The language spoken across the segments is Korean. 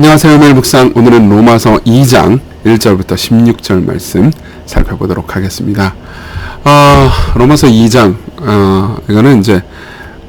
안녕하세요. 매일 묵상 오늘은 로마서 2장 1절부터 16절 말씀 살펴보도록 하겠습니다. 어, 로마서 2장 어, 이거는 이제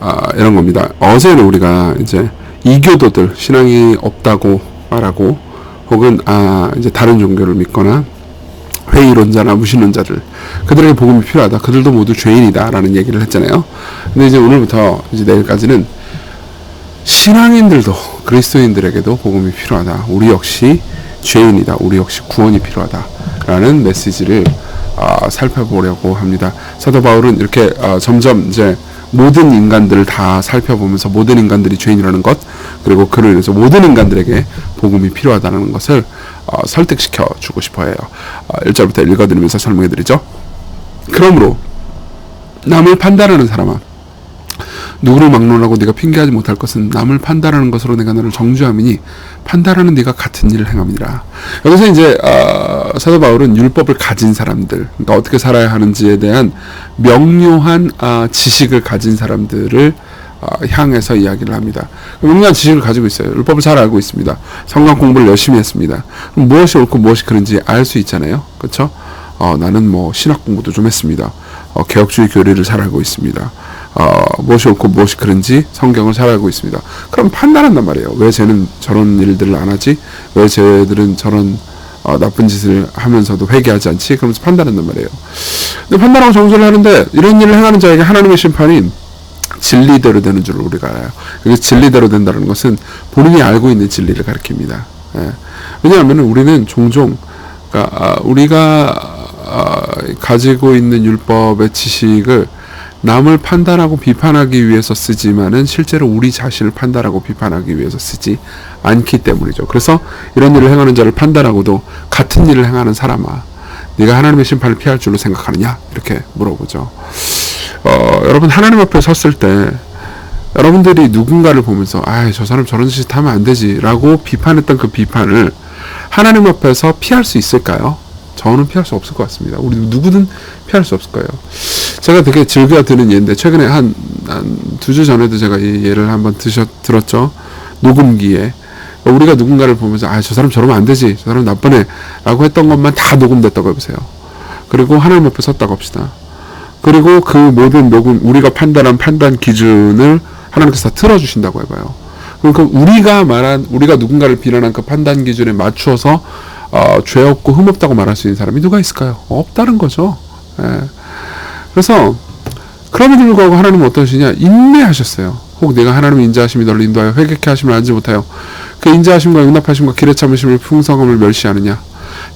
어, 이런 겁니다. 어제는 우리가 이제 이교도들 신앙이 없다고 말하고 혹은 아 이제 다른 종교를 믿거나 회의론자나 무신론자들 그들에게 복음이 필요하다. 그들도 모두 죄인이다라는 얘기를 했잖아요. 근데 이제 오늘부터 이제 내일까지는 신앙인들도 그리스도인들에게도 복음이 필요하다. 우리 역시 죄인이다. 우리 역시 구원이 필요하다라는 메시지를 어, 살펴보려고 합니다. 사도 바울은 이렇게 어, 점점 이제 모든 인간들을 다 살펴보면서 모든 인간들이 죄인이라는 것 그리고 그를 인해서 모든 인간들에게 복음이 필요하다는 것을 어, 설득시켜 주고 싶어해요. 어, 1절부터 읽어드리면서 설명해 드리죠. 그러므로 남을 판단하는 사람아 누구를 막론하고 네가 핑계하지 못할 것은 남을 판단하는 것으로 내가 너를 정죄함이니 판단하는 네가 같은 일을 행함이니라. 여기서 이제 어, 사도 바울은 율법을 가진 사람들, 그러니까 어떻게 살아야 하는지에 대한 명료한 어, 지식을 가진 사람들을 어, 향해서 이야기를 합니다. 명료한 지식을 가지고 있어요. 율법을 잘 알고 있습니다. 성경 공부를 열심히 했습니다. 무엇이 옳고 무엇이 그른지 알 수 있잖아요. 그렇죠? 어, 나는 뭐 신학 공부도 좀 했습니다. 어, 개혁주의 교리를 잘 알고 있습니다. 어, 무엇이 옳고 무엇이 그른지 성경을 잘 알고 있습니다. 그럼 판단한단 말이에요. 왜 쟤는 저런 일들을 안 하지? 왜 쟤들은 저런 어, 나쁜 짓을 하면서도 회개하지 않지? 그러면서 판단한단 말이에요. 근데 판단하고 정죄를 하는데 이런 일을 행하는 자에게 하나님의 심판이 진리대로 되는 줄 우리가 알아요. 그래서 진리대로 된다는 것은 본인이 알고 있는 진리를 가리킵니다. 예. 왜냐하면 우리는 종종 그러니까 아, 우리가 아, 가지고 있는 율법의 지식을 남을 판단하고 비판하기 위해서 쓰지만은 실제로 우리 자신을 판단하고 비판하기 위해서 쓰지 않기 때문이죠. 그래서 이런 일을 행하는 자를 판단하고도 같은 일을 행하는 사람아, 네가 하나님의 심판을 피할 줄로 생각하느냐? 이렇게 물어보죠. 어, 여러분 하나님 앞에 섰을 때 여러분들이 누군가를 보면서 아, 저 사람 저런 짓 하면 안 되지라고 비판했던 그 비판을 하나님 앞에서 피할 수 있을까요? 저는 피할 수 없을 것 같습니다. 우리 누구든 피할 수 없을 거예요. 제가 되게 즐겨 드는 예인데 최근에 한 두 주 전에도 제가 이 예를 한번 드셨 들었죠. 녹음기에 우리가 누군가를 보면서 아 저 사람 저러면 안 되지 저 사람 나쁘네라고 했던 것만 다 녹음됐다고 해보세요. 그리고 하나님 앞에 섰다고 합시다. 그리고 그 모든 녹음 우리가 판단한 판단 기준을 하나님께서 다 틀어주신다고 해봐요. 그러니까 우리가 말한 우리가 누군가를 비난한 그 판단 기준에 맞추어서 어, 죄 없고 흠 없다고 말할 수 있는 사람이 누가 있을까요? 없다는 거죠. 예. 그래서 그럼에도 불구하고 하나님은 어떠시냐? 인내하셨어요. 혹 내가 하나님의 인자하심이 너를 인도하여 회개케 하심을 알지 못하여 그 인자하심과 응답하심과 길에 참으심을 풍성함을 멸시하느냐?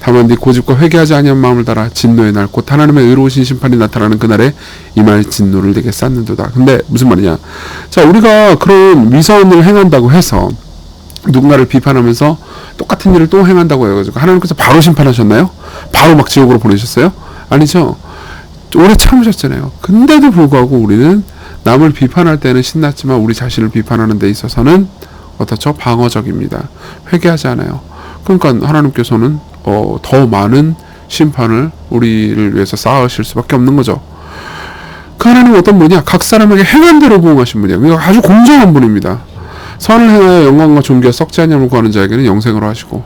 다만 네 고집과 회개하지 아니한 마음을 따라 진노의 날 곧 하나님의 의로우신 심판이 나타나는 그날에 이말 진노를 내게 쌓는도다. 근데 무슨 말이냐? 자 우리가 그런 위선을 행한다고 해서 누군가를 비판하면서 똑같은 일을 또 행한다고 해가지고 하나님께서 바로 심판하셨나요? 바로 막 지옥으로 보내셨어요? 아니죠. 오래 참으셨잖아요. 근데도 불구하고 우리는 남을 비판할 때는 신났지만 우리 자신을 비판하는 데 있어서는 어떻죠? 방어적입니다. 회개하지 않아요. 그러니까 하나님께서는 어, 더 많은 심판을 우리를 위해서 쌓으실 수밖에 없는 거죠. 그 하나님은 어떤 분이냐? 각 사람에게 행한 대로 부응하신 분이에요. 그러니까 아주 공정한 분입니다. 선을 행하여 영광과 존귀와 썩지 아니함을 구하는 자에게는 영생으로 하시고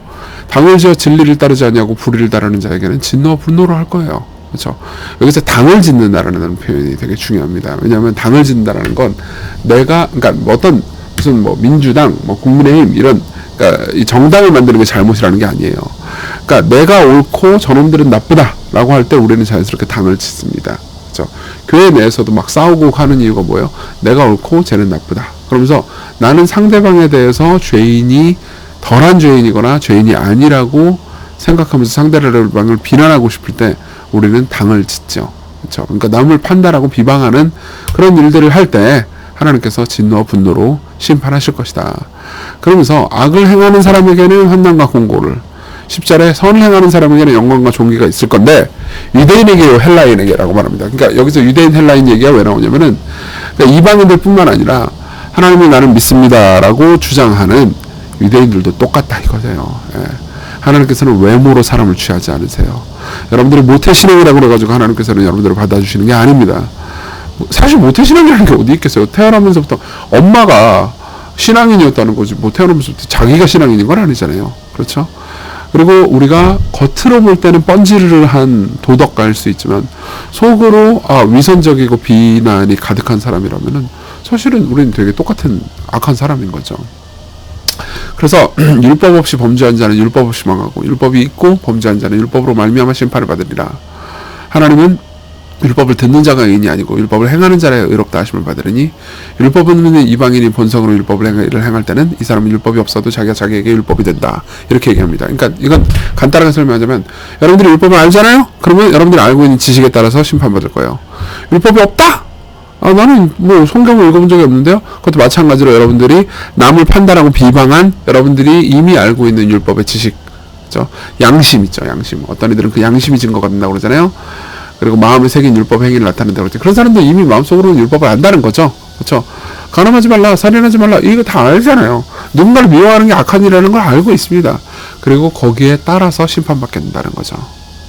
당을 지어 진리를 따르지 아니하고 불의를 따르는 자에게는 진노와 분노로 할 거예요. 그렇죠? 여기서 당을 짓는다라는 표현이 되게 중요합니다. 왜냐하면 당을 짓는다라는 건 내가 그러니까 뭐 어떤 무슨 뭐 민주당, 뭐 국민의힘 이런 그러니까 이 정당을 만드는 게 잘못이라는 게 아니에요. 그러니까 내가 옳고 저놈들은 나쁘다라고 할 때 우리는 자연스럽게 당을 짓습니다. 그렇죠? 교회 내에서도 막 싸우고 하는 이유가 뭐예요? 내가 옳고 쟤는 나쁘다. 그러면서 나는 상대방에 대해서 죄인이 덜한 죄인이거나 죄인이 아니라고 생각하면서 상대방을 비난하고 싶을 때 우리는 당을 짓죠. 그렇죠? 그러니까 남을 판단하고 비방하는 그런 일들을 할 때 하나님께서 진노와 분노로 심판하실 것이다. 그러면서 악을 행하는 사람에게는 환난과 공고를 10절에 선을 행하는 사람에게는 영광과 존귀가 있을 건데 유대인에게요 헬라인에게라고 말합니다. 그러니까 여기서 유대인 헬라인 얘기가 왜 나오냐면은 그러니까 이방인들뿐만 아니라 하나님을 나는 믿습니다라고 주장하는 유대인들도 똑같다 이거예요. 예. 하나님께서는 외모로 사람을 취하지 않으세요. 여러분들이 모태신앙이라고 그래가지고 하나님께서는 여러분들을 받아주시는 게 아닙니다. 사실 모태신앙이라는 게 어디 있겠어요. 태어나면서부터 엄마가 신앙인이었다는 거지. 뭐 태어나면서부터 자기가 신앙인인 건 아니잖아요. 그렇죠? 그리고 우리가 겉으로 볼 때는 뻔질한 도덕가일 수 있지만 속으로 아, 위선적이고 비난이 가득한 사람이라면은 사실은 우리는 되게 똑같은 악한 사람인 거죠. 그래서 율법 없이 범죄한 자는 율법 없이 망하고 율법이 있고 범죄한 자는 율법으로 말미암아 심판을 받으리라. 하나님은 율법을 듣는 자가 의인이 아니고 율법을 행하는 자라 의롭다 하심을 받으리니 율법은 이방인이 본성으로 율법을 행- 행할 때는 이 사람은 율법이 없어도 자기가 자기에게 율법이 된다 이렇게 얘기합니다. 그러니까 이건 간단하게 설명하자면 여러분들이 율법을 알잖아요. 그러면 여러분들이 알고 있는 지식에 따라서 심판받을 거예요. 율법이 없다? 아, 나는 뭐 성경을 읽어본 적이 없는데요. 그것도 마찬가지로 여러분들이 남을 판단하고 비방한 여러분들이 이미 알고 있는 율법의 지식, 그죠? 양심 있죠, 양심. 어떤 이들은 그 양심이 증거가 된다고 그러잖아요. 그리고 마음에 새긴 율법 행위를 나타낸다고 그러죠. 그런 사람들 이미 마음속으로는 율법을 안다는 거죠. 그렇죠? 가늠하지 말라, 살인하지 말라, 이거 다 알잖아요. 누군가를 미워하는 게 악한 일이라는 걸 알고 있습니다. 그리고 거기에 따라서 심판받게 된다는 거죠.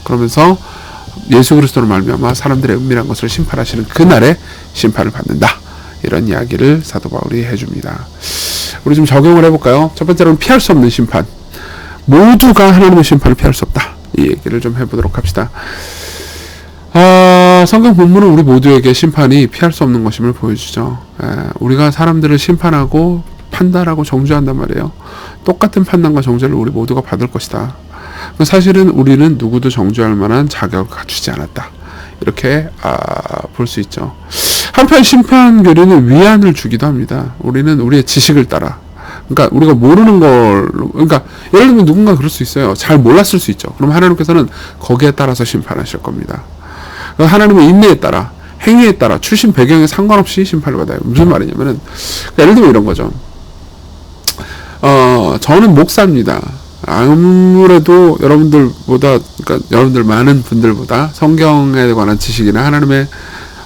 그러면서 예수 그리스도로 말미암아 사람들의 은밀한 것을 심판하시는 그날에 심판을 받는다. 이런 이야기를 사도 바울이 해줍니다. 우리 좀 적용을 해볼까요? 첫 번째로는 피할 수 없는 심판. 모두가 하나님의 심판을 피할 수 없다. 이 얘기를 좀 해보도록 합시다. 아, 성경 본문은 우리 모두에게 심판이 피할 수 없는 것임을 보여주죠. 에, 우리가 사람들을 심판하고 판단하고 정죄한단 말이에요. 똑같은 판단과 정죄를 우리 모두가 받을 것이다. 사실은 우리는 누구도 정죄할 만한 자격을 갖추지 않았다. 이렇게 아, 볼 수 있죠. 한편 심판 교리는 위안을 주기도 합니다. 우리는 우리의 지식을 따라 그러니까 우리가 모르는 걸 그러니까 예를 들면 누군가 그럴 수 있어요. 잘 몰랐을 수 있죠. 그럼 하나님께서는 거기에 따라서 심판하실 겁니다. 그러니까 하나님의 인내에 따라 행위에 따라 출신 배경에 상관없이 심판을 받아요. 무슨 말이냐면은 그러니까 예를 들면 이런 거죠. 어 저는 목사입니다. 아무래도 여러분들보다 그러니까 여러분들 많은 분들보다 성경에 관한 지식이나 하나님의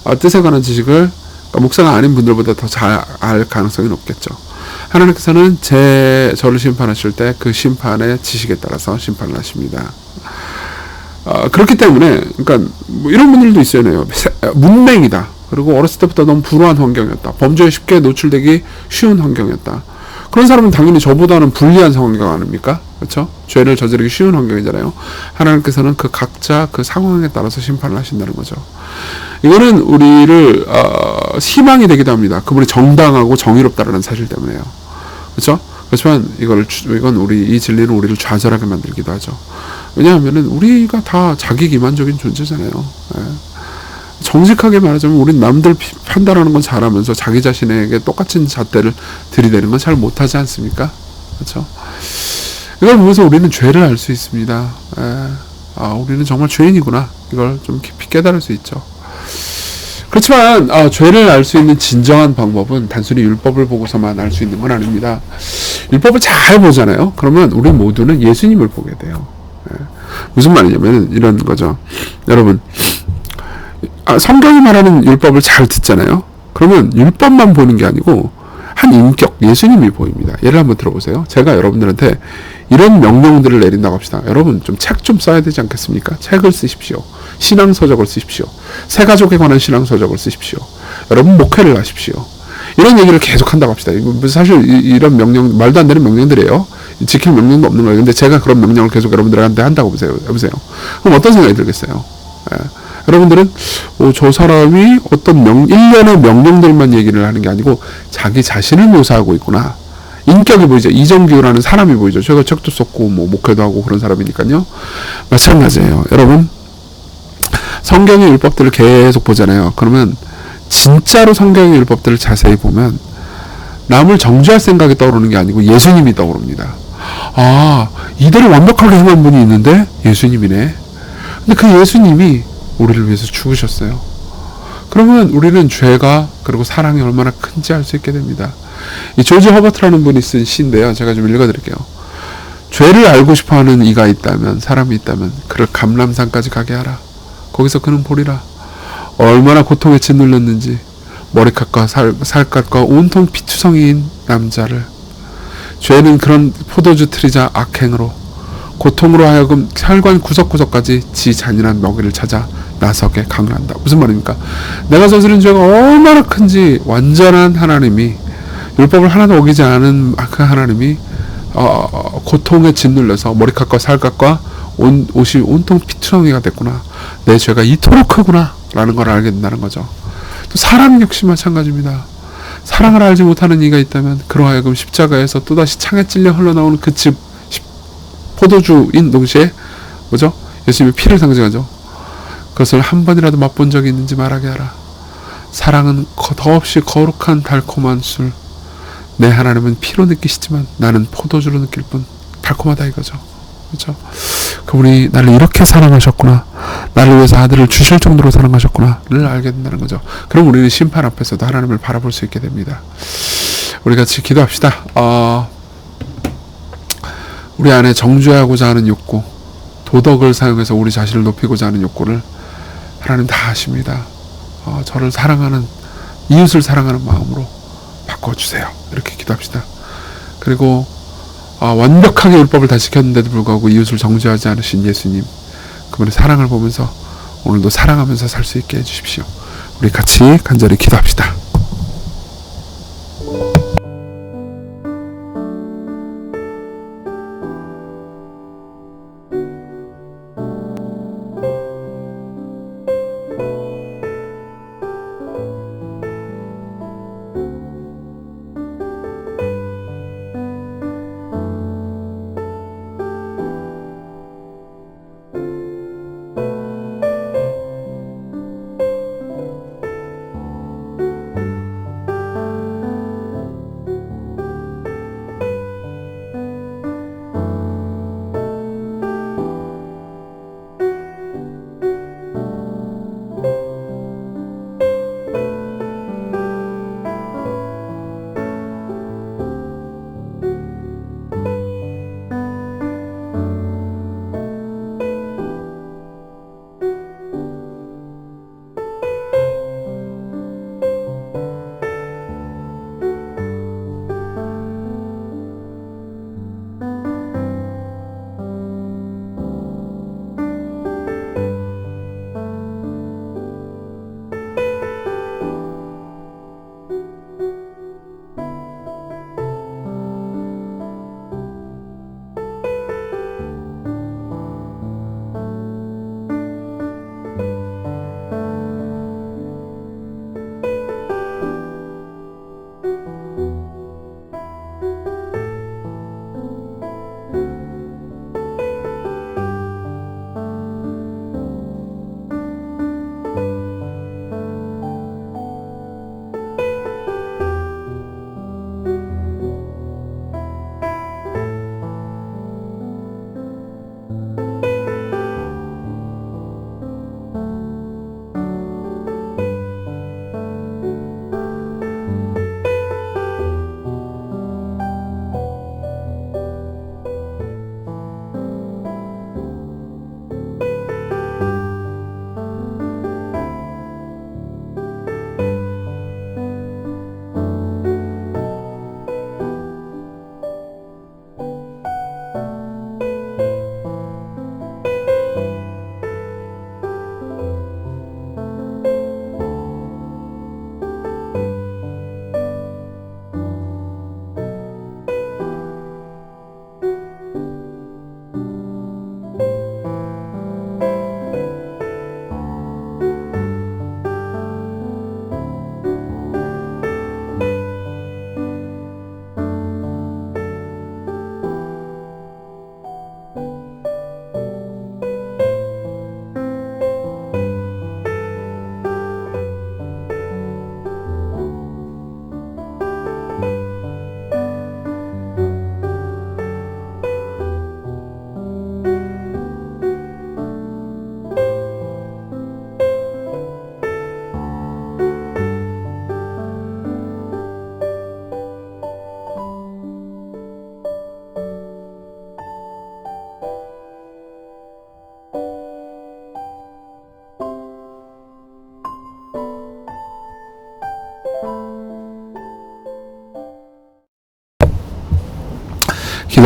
어, 뜻에 관한 지식을 그러니까 목사가 아닌 분들보다 더 잘 알 가능성이 높겠죠. 하나님께서는 제 저를 심판하실 때 그 심판의 지식에 따라서 심판을 하십니다. 어, 그렇기 때문에 그러니까 뭐 이런 분들도 있어요. 세- 문맹이다. 그리고 어렸을 때부터 너무 불우한 환경이었다. 범죄에 쉽게 노출되기 쉬운 환경이었다. 그런 사람은 당연히 저보다는 불리한 상황이 아닙니까? 그렇죠? 죄를 저지르기 쉬운 환경이잖아요. 하나님께서는 그 각자 그 상황에 따라서 심판을 하신다는 거죠. 이거는 우리를 어, 희망이 되기도 합니다. 그분이 정당하고 정의롭다라는 사실 때문에요. 그렇죠? 그렇지만 이걸 주- 이건 우리 이 진리는 우리를 좌절하게 만들기도 하죠. 왜냐하면은 우리가 다 자기 기만적인 존재잖아요. 예. 정직하게 말하자면 우린 남들 피- 판단하는 건 잘하면서 자기 자신에게 똑같은 잣대를 들이대는 건 잘 못하지 않습니까? 그렇죠? 이걸 보면서 우리는 죄를 알 수 있습니다. 예. 아, 우리는 정말 죄인이구나. 이걸 좀 깊이 깨달을 수 있죠. 그렇지만 아, 죄를 알 수 있는 진정한 방법은 단순히 율법을 보고서만 알 수 있는 건 아닙니다. 율법을 잘 보잖아요. 그러면 우리 모두는 예수님을 보게 돼요. 예. 무슨 말이냐면 이런 거죠. 여러분, 아, 성경이 말하는 율법을 잘 듣잖아요. 그러면 율법만 보는 게 아니고 한 인격 예수님이 보입니다. 예를 한번 들어보세요. 제가 여러분들한테 이런 명령들을 내린다고 합시다. 여러분 좀 책좀 써야 되지 않겠습니까? 책을 쓰십시오. 신앙 서적을 쓰십시오. 새 가족에 관한 신앙 서적을 쓰십시오. 여러분 목회를 하십시오. 이런 얘기를 계속 한다고 합시다. 뭐 사실 이- 이런 명령 말도 안 되는 명령들이에요. 지킬 명령도 없는 거예요. 근데 제가 그런 명령을 계속 여러분들한테 한다고 보세요. 해보세요. 그럼 어떤 생각이 들겠어요? 예. 여러분들은 어, 저 사람이 어떤 명, 일련의 명령들만 얘기를 하는 게 아니고 자기 자신을 묘사하고 있구나. 인격이 보이죠. 이정규라는 사람이 보이죠. 제가 책도 썼고 뭐 목회도 하고 그런 사람이니까요. 마찬가지예요. 여러분 성경의 율법들을 계속 보잖아요. 그러면 진짜로 성경의 율법들을 자세히 보면 남을 정죄할 생각이 떠오르는 게 아니고 예수님이 떠오릅니다. 아, 이대로 완벽하게 행한 분이 있는데 예수님이네. 근데 그 예수님이 우리를 위해서 죽으셨어요. 그러면 우리는 죄가 그리고 사랑이 얼마나 큰지 알 수 있게 됩니다. 이 조지 허버트라는 분이 쓴 시인데요. 제가 좀 읽어드릴게요. 죄를 알고 싶어하는 이가 있다면 사람이 있다면 그를 감람산까지 가게 하라. 거기서 그는 보리라. 얼마나 고통에 짓눌렸는지 머리카락과 살, 살갗과 온통 피투성이인 남자를 죄는 그런 포도주 트리자 악행으로 고통으로 하여금 혈관 구석구석까지 지 잔인한 먹이를 찾아 나서게 강요한다. 무슨 말입니까? 내가 저지른 죄가 얼마나 큰지 완전한 하나님이 율법을 하나도 어기지 않은 그 하나님이 어, 고통에 짓눌려서 머리카락과 살갗과 온, 옷이 온통 피투성이가 됐구나. 내 죄가 이토록 크구나. 라는 걸 알게 된다는 거죠. 또 사랑 역시 마찬가지입니다. 사랑을 알지 못하는 이가 있다면 그러하여금 십자가에서 또다시 창에 찔려 흘러나오는 그 집 포도주인 동시에 뭐죠? 예수님의 피를 상징하죠. 그것을 한 번이라도 맛본 적이 있는지 말하게 하라. 사랑은 거- 더없이 거룩한 달콤한 술. 내 하나님은 피로 느끼시지만 나는 포도주로 느낄 뿐 달콤하다 이거죠. 그렇죠? 그분이 나를 이렇게 사랑하셨구나. 나를 위해서 아들을 주실 정도로 사랑하셨구나를 알게 된다는 거죠. 그럼 우리는 심판 앞에서도 하나님을 바라볼 수 있게 됩니다. 우리 같이 기도합시다. 어, 우리 안에 정죄하고자 하는 욕구, 도덕을 사용해서 우리 자신을 높이고자 하는 욕구를 하나님 다 아십니다. 어, 저를 사랑하는 이웃을 사랑하는 마음으로 바꿔주세요. 이렇게 기도합시다. 그리고 아, 완벽하게 율법을 다 지켰는데도 불구하고 이웃을 정죄하지 않으신 예수님 그분의 사랑을 보면서 오늘도 사랑하면서 살 수 있게 해주십시오. 우리 같이 간절히 기도합시다.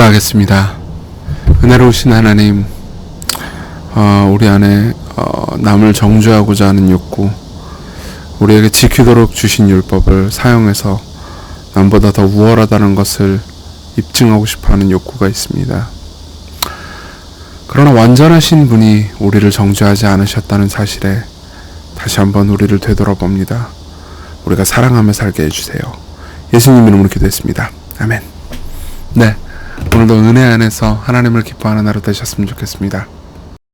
기도하겠습니다. 은혜로우신 하나님, 어, 우리 안에 어, 남을 정죄하고자 하는 욕구, 우리에게 지키도록 주신 율법을 사용해서 남보다 더 우월하다는 것을 입증하고 싶어 하는 욕구가 있습니다. 그러나 완전하신 분이 우리를 정죄하지 않으셨다는 사실에 다시 한번 우리를 되돌아봅니다. 우리가 사랑하며 살게 해주세요. 예수님 이름으로 기도했습니다. 아멘. 네. 오늘도 은혜 안에서 하나님을 기뻐하는 하루 되셨으면 좋겠습니다.